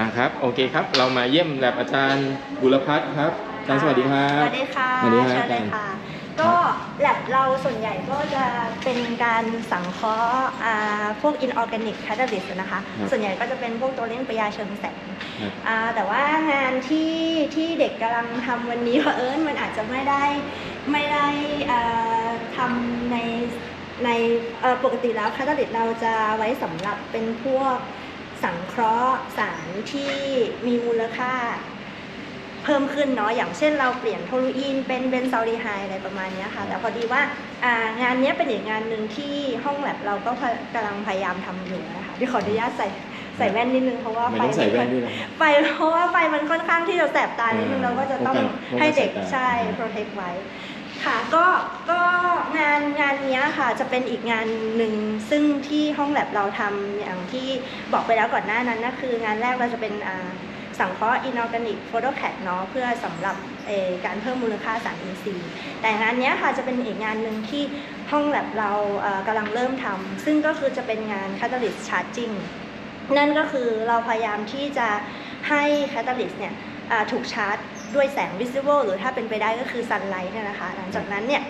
อะครับโอเคครับ เรามาเยี่ยมแลบอาจารย์บุรพัฒน์ครับอาจารย์สวัสดีครัสบวัสดีค่ะสวัสดีครับเชิญเลยอาจารย์ค่ะก็แลบเราส่วนใหญ่ก็จะเป็นการสังเคราะห์อ่าพวก inorganic catalyst นะคะครับส่วนใหญ่ก็จะเป็นพวกตัวเล่นประยาเชิงแสงครับอ่าแต่ว่างานที่ที่เด็กกำลังทำวันนี้เผอิญมันอาจจะไม่ได้ไม่ได้อ่าทำในในเอ่อปกติแล้วคาตาลิตเราจะไว้สำหรับเป็นพวก สังเคราะห์สารที่มีมูลค่าเพิ่มขึ้นเนาะอย่างเช่นเราเปลี่ยนโทลูอีนเป็นเบนซอลดีไฮด์อะไรประมาณเนี้ยค่ะ แต่พอดีว่าอ่างานเนี้ยเป็นอีกงานหนึ่งที่ห้องแลบเราก็กำลังพยายามทำอยู่นะคะที่ขออนุญาตใส่ใส่แว่นนิดนึงเพราะว่าไม่ไฟต้องใส่แว่นด้วยนะไฟเพราะว่าไฟมันค่อนข้างที่จะแสบตานิดนึงอ่าเราก็จะต้องป้องกันให้เด็กป้องกันสายตาใช่ protect ไว้ ค่ะก็ก็งานงานเนี้ยค่ะจะเป็นอีกงานหนึ่งซึ่งที่ห้องแลบเราทำอย่างที่บอกไปแล้วก่อนหน้านั้นนะคืองานแรกเราจะเป็นอ่าสังเคราะห์ inorganic photocat เนาะเพื่อสำหรับเอ่อการเพิ่มมูลค่าสารอินทรีย์ แต่งานเนี้ยค่ะจะเป็นอีกงานหนึ่งที่ห้องแลบเราเอ่อกำลังเริ่มทำซึ่งก็คือจะเป็นงาน catalyst charging นั่นก็คือเราพยายามที่จะให้ catalyst เนี่ยอ่าถูกชาร์จ ด้วยแสง visible หรือถ้าเป็นไปได้ก็คือ sunlight เนี่ยนะคะ หลังจากนั้นเนี่ย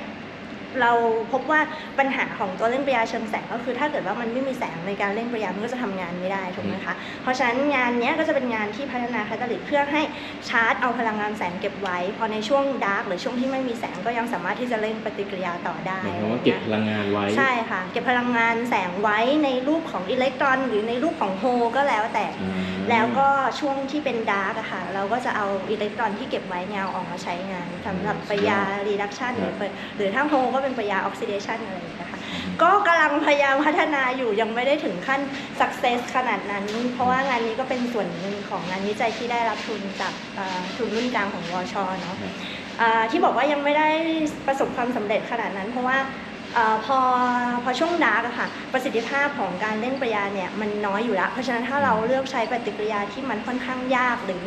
เราพบว่าปัญหาของตัวเล่นประยาเชิงแสงก็คือถ้าเกิดว่ามันไม่มีแสงในการเล่นประยามันก็จะทำงานไม่ได้ถูกไหมคะเพราะฉะนั้นงานเนี้ยก็จะเป็นงานที่พัฒนาแคตตาลิกเพื่อให้ชาร์จเอาพลังงานแสงเก็บไว้ พอในช่วงดาร์กหรือช่วงที่ไม่มีแสงก็ยังสามารถที่จะเล่นปฏิกิริยาต่อได้หมายความว่าเก็บพลังงานไว้ใช่ค่ะ เก็บพลังงานแสงไว้ในรูปของอิเล็กตรอน หรือในรูปของโฮลก็แล้วแต่อืมแล้วก็ช่วงที่เป็นดาร์กอะค่ะเราก็จะเอาอิเล็กตรอนที่เก็บไว้เนี่ยเอาออกมาใช้งานสำหรับปฏิกิริยา reduction หรือเปิดหรือถ้าโฮลก็เป็นปยาออกซิเดชันอะไรนะคะก็กำลังพยายามพัฒนาอยู่ยังไม่ได้ถึงขั้นสักเซสขนาดนั้น เพราะว่างานนี้ก็เป็นส่วนหนึ่งของงานวิจัยที่ได้รับทุนจากทุนรุ่นกลางของวชเนาะที่บอกว่ายังไม่ได้ประสบความสำเร็จขนาดนั้น เพราะว่า ออพอพอช่วงดาร์กอะค่ะประสิทธิภาพของการเล่นประยาเนี่ยมันน้อยอยู่แล้ว เพราะฉะนั้นถ้าเราเลือกใช้ปฏิกิริยาที่มันค่อนข้างยาก หรือ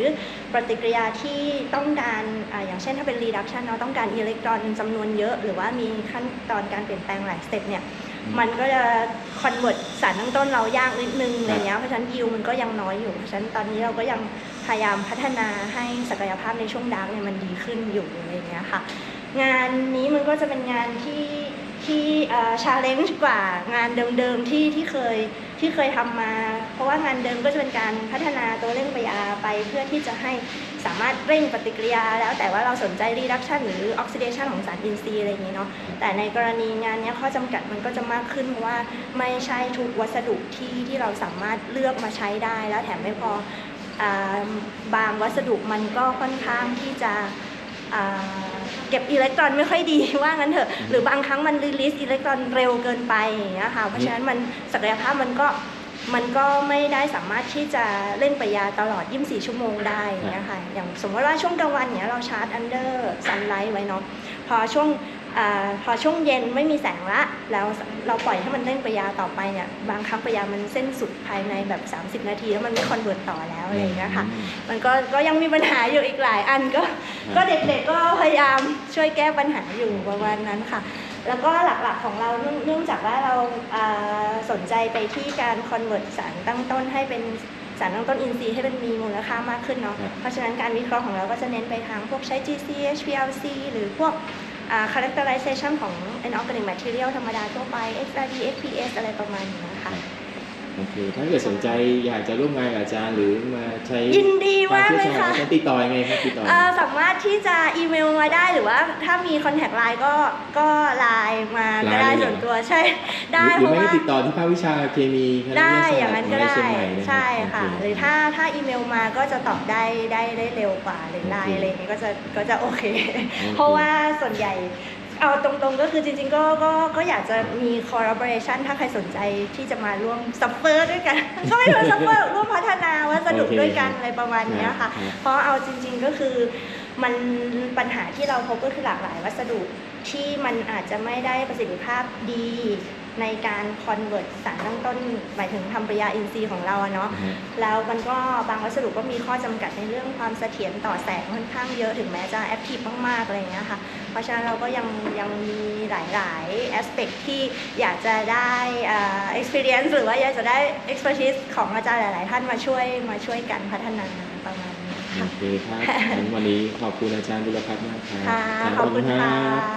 ปฏิกิริยาที่ต้องการอาอย่างเช่นถ้าเป็น reduction เนาะต้องการอิเล็กตรอนจำนวนเยอะ หรือว่ามีขั้นตอนการเปลี่ยนแปลงหลายสเต็ปเนี่ยอืมมันก็จะคอนเวิร์ตสารตั้งต้นเรายากนิดนึงครับอะไรเงี้ยเพราะฉะนั้นยิวมันก็ยังน้อยอยู่เพราะฉะนั้นตอนนี้เราก็ยังพยายามพัฒนาให้ศักยภาพในช่วงดาร์กเนี่ยมันดีขึ้นอยู่อะไรเงี้ยค่ะ งานนี้มันก็จะเป็นงานที่ ที่ชาเลนจ์กว่างานเดิมๆที่ที่เคยที่เคยทำมา เพราะว่างานเดิมก็จะเป็นการพัฒนาตัวเร่งปฏิกิริยาไปเพื่อที่จะให้สามารถเร่งปฏิกิริยา แล้วแต่ว่าเราสนใจ reduction หรือ oxidation ของสารอินทรีย์อะไรอย่างนี้เนาะแต่ในกรณีงานนี้ข้อจำกัดมันก็จะมากขึ้นเพราะว่าไม่ใช่ทุกวัสดุที่ที่เราสามารถเลือกมาใช้ได้ แล้วแถมไม่พออบางวัสดุมันก็ค่อนข้างที่จะ เก็บอิเล็กตรอนไม่ค่อยดีว่างั้นเถอะหรือบางครั้งมันรีลิสอิเล็กตรอนเร็วเกินไปอย่างเงี้ยค่ะเพราะฉะนั้นมันศักยภาพมันก็มันก็ไม่ได้สามารถที่จะเล่นประยาตลอด 24 ชั่วโมงได้อย่างเงี้ยค่ะอย่างสมมติว่าช่วงกลางวันเนี้ยเราชาร์จอันเดอร์ซันไลท์ไว้เนาะพอช่วง อาพอช่วงเย็นไม่มีแสงละ แล้วเราปล่อยให้มันเล่นประยาต่อไปเนี่ย บางครั้งประยามันเส้นสุดภายในแบบ 30 นาทีแล้วมันไม่คอนเวิร์ตต่อแล้วอะไรอย่างเงี้ยค่ะอืมมันก็ก็ยังมีปัญหาอยู่อีกหลายอันก็ครับก็เด็กๆก็พยายามช่วยแก้ปัญหาอยู่ประมาณนั้นค่ะ แล้วก็หลักๆของเราเนื่องเนื่องจากว่าเราอ่าสนใจไปที่การคอนเวิร์ตสารตั้งต้นให้เป็นสารตั้งต้นอินทรีย์ให้มันมีมูลค่ามากขึ้นเนาะครับเพราะฉะนั้นการวิเคราะห์ของเราก็จะเน้นไปทางพวกใช้ GC HPLC หรือพวกอ่า characterization ของ inorganic material ธรรมดาทั่วไป XRD XPS อะไรประมาณนี้ค่ะ โอเค ถ้าเกิดสนใจอยากจะร่วมงานกับอาจารย์หรือมาใช้ยินดีมากเลยวค่ะชี่วชาญอาจารย์ติดต่อยังไงครับติดต่อเอ่อสามารถที่จะอีเมลมาได้หรือว่าถ้ามีคอนแทคไลน์ก็ก็ไลน์มาก็ได้ไลน์เลยเหรอส่วนตัวใช่ได้หเพรือราะไม่ว่าได้ติดต่อที่ภาควิชาเคมีคณะได้วิทยาศาสตร์อย่างนั้นก็ได้ขงเชียงใหม่นะครับใช่ค่ะโเหรือถ้าถ้าอีเมลมาก็จะตอบได้ได้ได้เร็วกว่าหรือไลน์อะไรอย่างนี้ก็จะก็จะโอเค เพราะว่าส่วนใหญ่ เอาตรงๆก็คือจริงๆก็ก็ก็อยากจะมี collaboration ถ้าใครสนใจที่จะมาร่วมซัฟเฟอร์ด้วยกัน ก็ไม่ถึงซัฟเฟอร์ร่วมพัฒนาวัสดุโอเคด้วยกันอะไรประมาณเนี้ยค่ะครับเพราะเอาจริง ๆก็คือมันปัญหาที่เราพบก็คือหลากหลายวัสดุที่มันอาจจะไม่ได้ประสิทธิภาพดี ในการ convert สารตั้งต้นหมายถึงทำปฏิกิริยาอินทรีย์ของเราอะเนาะอือฮึแล้วมันก็บางวัสดุก็มีข้อจำกัดในเรื่องความเสถียรต่อแสงค่อนข้างเยอะถึงแม้จะแอคทีฟมากๆอะไรอย่างเงี้ยค่ะเพราะฉะนั้นเราก็ยังยังมีหลายๆ aspect ที่อยากจะได้อ่า experience หรือว่าอยากจะได้ expertise ของอาจารย์หลาย ๆ ท่านมาช่วยมาช่วยกันพัฒนาประมาณนี้โอค่ะเคครับงั้นวันนี้ขอบคุณอาจารย์บุรพัฒน์มากครับค่ะรับขอบคุณรัค่ะบ